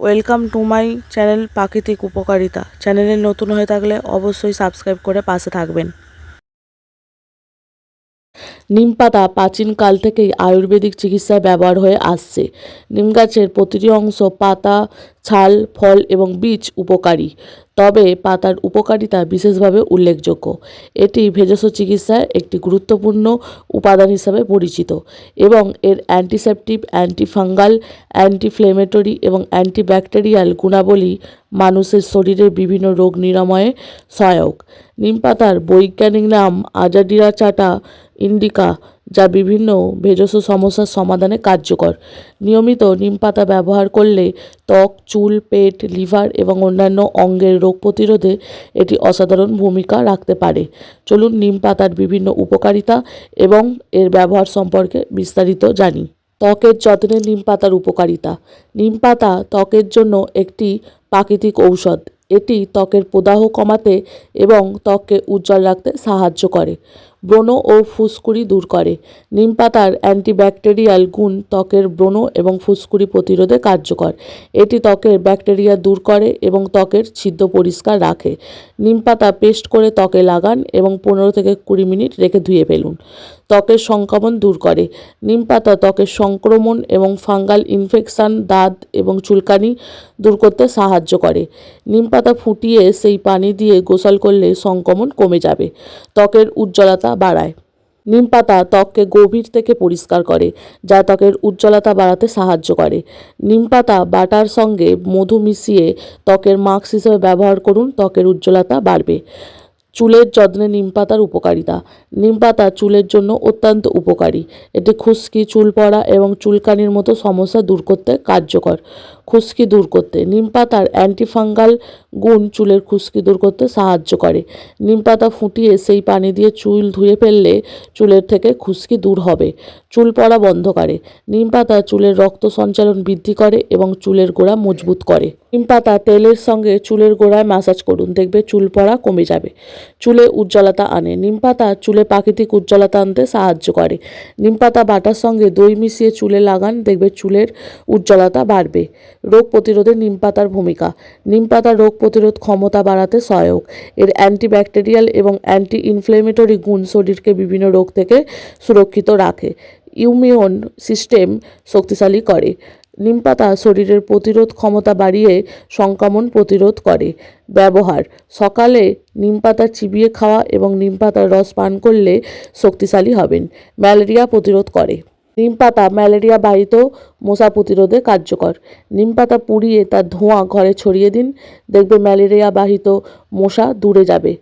Welcome to my channel প্রাকৃতিক উপকারিতা চ্যানেলে নতুন হয়ে থাকলে অবশ্যই সাবস্ক্রাইব করে পাশে থাকবেন। নিম পাতা প্রাচীনকাল থেকেই আয়ুর্বেদিক চিকিৎসায় ব্যবহার হয়ে আসছে। নিম গাছের প্রতিটি অংশ পাতা, ছাল, ফল এবং বীজ উপকারী। তবে পাতার উপকারিতা বিশেষভাবে উল্লেখযোগ্য। এটি ভেষজ চিকিৎসায় একটি গুরুত্বপূর্ণ উপাদান হিসাবে পরিচিত এবং এর অ্যান্টিসেপটিভ অ্যান্টিফাঙ্গাল অ্যান্টিফ্লেমেটরি এবং অ্যান্টিব্যাকটেরিয়াল গুণাবলী মানুষের শরীরের বিভিন্ন রোগ নিরাময়ে সহায়ক। নিম পাতার বৈজ্ঞানিক নাম আজাডিরা চাটা ইন্ডিকা, যা বিভিন্ন ভেষজ সমস্যার সমাধানে কার্যকর। নিয়মিত নিম পাতা ব্যবহার করলে ত্বক, চুল, পেট, লিভার এবং অন্যান্য অঙ্গের রোগ প্রতিরোধে এটি অসাধারণ ভূমিকা রাখতে পারে। চলুন নিম পাতার বিভিন্ন উপকারিতা এবং এর ব্যবহার সম্পর্কে বিস্তারিত জানি। ত্বকের যত্নে নিম পাতার উপকারিতা। নিম পাতা ত্বকের জন্য একটি প্রাকৃতিক ঔষধ। এটি ত্বকের প্রদাহ কমাতে এবং ত্বককে উজ্জ্বল রাখতে সাহায্য করে। ব্রণ ও ফুসকুড়ি দূর করে। নিম পাতার অ্যান্টিব্যাকটেরিয়াল গুণ ত্বকের ব্রণ এবং ফুসকুড়ি প্রতিরোধে কার্যকর। এটি ত্বকের ব্যাকটেরিয়া দূর করে এবং ত্বকের ছিদ্র পরিষ্কার রাখে। নিম পাতা পেস্ট করে ত্বকে লাগান এবং পনেরো থেকে কুড়ি মিনিট রেখে ধুয়ে ফেলুন। ত্বকের সংক্রমণ দূর করে। নিম পাতা ত্বকের সংক্রমণ এবং ফাঙ্গাল ইনফেকশান, দাঁত এবং চুলকানি দূর করতে সাহায্য করে। নিম পাতা ফুটিয়ে সেই পানি দিয়ে গোসল করলে সংক্রমণ কমে যাবে। ত্বকের উজ্জ্বলতা বাড়ায়। নিম পাতা ত্বককে গভীর থেকে পরিষ্কার করে, যা ত্বকের উজ্জ্বলতা বাড়াতে সাহায্য করে। নিম পাতা বাটার সঙ্গে মধু মিশিয়ে ত্বকের মাস্ক হিসেবে ব্যবহার করুন, ত্বকের উজ্জ্বলতা বাড়বে। চুলের যত্নে নিম পাতার উপকারিতা। নিম পাতা চুলের জন্য অত্যন্ত উপকারী। এটি খুশকি, চুল পড়া এবং চুলকানির মতো সমস্যা দূর করতে কার্যকর। খুশকি দূর করতে। নিম পাতার অ্যান্টিফাঙ্গাল গুণ চুলের খুশকি দূর করতে সাহায্য করে। নিম পাতা ফুটিয়ে সেই পানি দিয়ে চুল ধুয়ে ফেললে চুলের থেকে খুশকি দূর হবে। চুল পড়া বন্ধ করে। নিম পাতা চুলের রক্ত সঞ্চালন বৃদ্ধি করে এবং চুলের গোড়া মজবুত করে। নিম পাতা তেলের সঙ্গে চুলের গোড়ায় ম্যাসাজ করুন। দেখবে চুল পড়া কমে যাবে। চুলে উজ্জ্বলতা আনে। নিম পাতা চুলে প্রাকৃতিক উজ্জ্বলতা আনতে সাহায্য করে। নিম পাতা বাটার সঙ্গে দই মিশিয়ে চুলে লাগান। দেখবে চুলের উজ্জ্বলতা বাড়বে। রোগ প্রতিরোধে নিম পাতার ভূমিকা। নিম পাতা রোগ প্রতিরোধ ক্ষমতা বাড়াতে সহায়ক। এর অ্যান্টিব্যাকটেরিয়াল এবং অ্যান্টি ইনফ্লেমেটরি গুণ শরীরকে বিভিন্ন রোগ থেকে সুরক্ষিত রাখে। ইমিউন সিস্টেম শক্তিশালী করে। নিম পাতা শরীরের প্রতিরোধ ক্ষমতা বাড়িয়ে সংক্রমণ প্রতিরোধ করে। ব্যবহার। সকালে নিম পাতা চিবিয়ে খাওয়া এবং নিম পাতার রস পান করলে শক্তিশালী হবেন। ম্যালেরিয়া প্রতিরোধ করে। নিম পাতা ম্যালেরিয়া বাহিত মশা প্রতিরোধে কার্যকর। নিম পাতা পুড়িয়ে তার ধোঁয়া ঘরে ছড়িয়ে দিন। দেখবে ম্যালেরিয়া বাহিত মশা দূরে যাবে।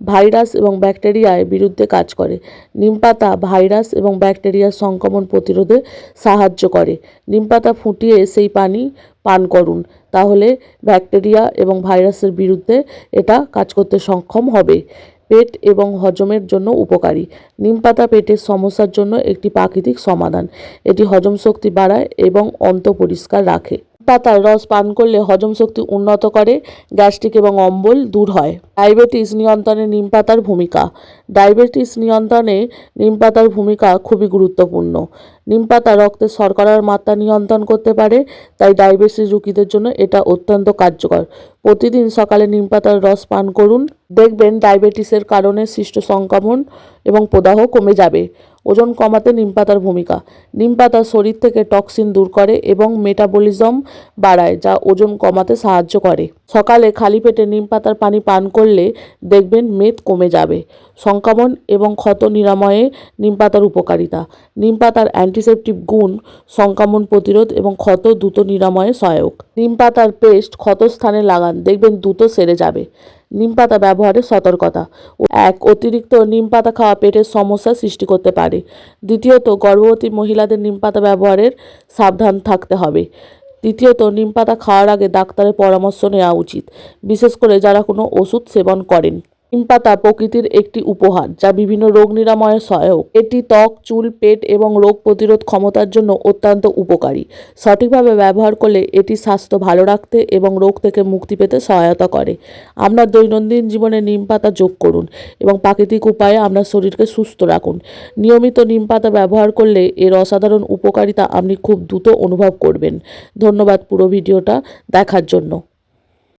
ভাইরাস এবং ব্যাকটেরিয়ার বিরুদ্ধে কাজ করে। নিম পাতা ভাইরাস এবং ব্যাকটেরিয়ার সংক্রমণ প্রতিরোধে সাহায্য করে। নিম পাতা ফুটিয়ে সেই পানি পান করুন। তাহলে ব্যাকটেরিয়া এবং ভাইরাসের বিরুদ্ধে এটা কাজ করতে সক্ষম হবে। পেট এবং হজমের জন্য উপকারী। নিম পাতা পেটের সমস্যার জন্য একটি প্রাকৃতিক সমাধান। এটি হজম শক্তি বাড়ায় এবং অন্ত পরিষ্কার রাখে। পাতার রস পান করলে হজম শক্তি উন্নত করে, গ্যাস্ট্রিক এবং অম্বল দূর হয়। ডায়াবেটিস নিয়ন্ত্রণে নিম পাতার ভূমিকা। ডায়াবেটিস নিয়ন্ত্রণে নিম পাতার ভূমিকা খুবই গুরুত্বপূর্ণ। নিম পাতা রক্তে শর্করার মাত্রা নিয়ন্ত্রণ করতে পারে, তাই ডায়াবেটিস রোগীদের জন্য এটা অত্যন্ত কার্যকর। প্রতিদিন সকালে নিমপাতার রস পান করুন। দেখবেন ডায়াবেটিসের কারণে সৃষ্ট সংক্রমণ এবং প্রদাহ কমে যাবে। ওজন কমাতে নিমপাতার ভূমিকা। নিম পাতা শরীর থেকে টক্সিন দূর করে এবং মেটাবলিজম বাড়ায়, যা ওজন কমাতে সাহায্য করে। সকালে খালি পেটে নিম পাতার পানি পান করলে দেখবেন মেদ কমে যাবে। সংক্রমণ এবং ক্ষত নিরাময়ে নিম পাতার উপকারিতা। নিম পাতার অ্যান্টিসেপটিভ গুণ সংক্রমণ প্রতিরোধ এবং ক্ষত দ্রুত নিরাময়ে সহায়ক। নিম পাতার পেস্ট ক্ষত স্থানে লাগান, দেখবেন দ্রুত সেরে যাবে। নিম পাতা ব্যবহারের সতর্কতা। এক, অতিরিক্ত নিম পাতা খাওয়া পেটের সমস্যা সৃষ্টি করতে পারে। দ্বিতীয়ত, গর্ভবতী মহিলাদের নিম পাতা ব্যবহারের সাবধান থাকতে হবে। তৃতীয়ত নিম পাতা খাওয়ার আগে ডাক্তারের পরামর্শ নেওয়া উচিত, বিশেষ করে যারা কোনো ওষুধ সেবন করেন। নিম পাতা প্রকৃতির একটি উপহার, যা বিভিন্ন রোগ নিরাময়ে সহায়ক। এটি ত্বক, চুল, পেট এবং রোগ প্রতিরোধ ক্ষমতার জন্য অত্যন্ত উপকারী। সঠিকভাবে ব্যবহার করলে এটি স্বাস্থ্য ভালো রাখতে এবং রোগ থেকে মুক্তি পেতে সহায়তা করে। আপনার দৈনন্দিন জীবনে নিম পাতা যোগ করুন এবং প্রাকৃতিক উপায়ে আপনার শরীরকে সুস্থ রাখুন। নিয়মিত নিম পাতা ব্যবহার করলে এর অসাধারণ উপকারিতা আপনি খুব দ্রুত অনুভব করবেন। ধন্যবাদ পুরো ভিডিওটা দেখার জন্য।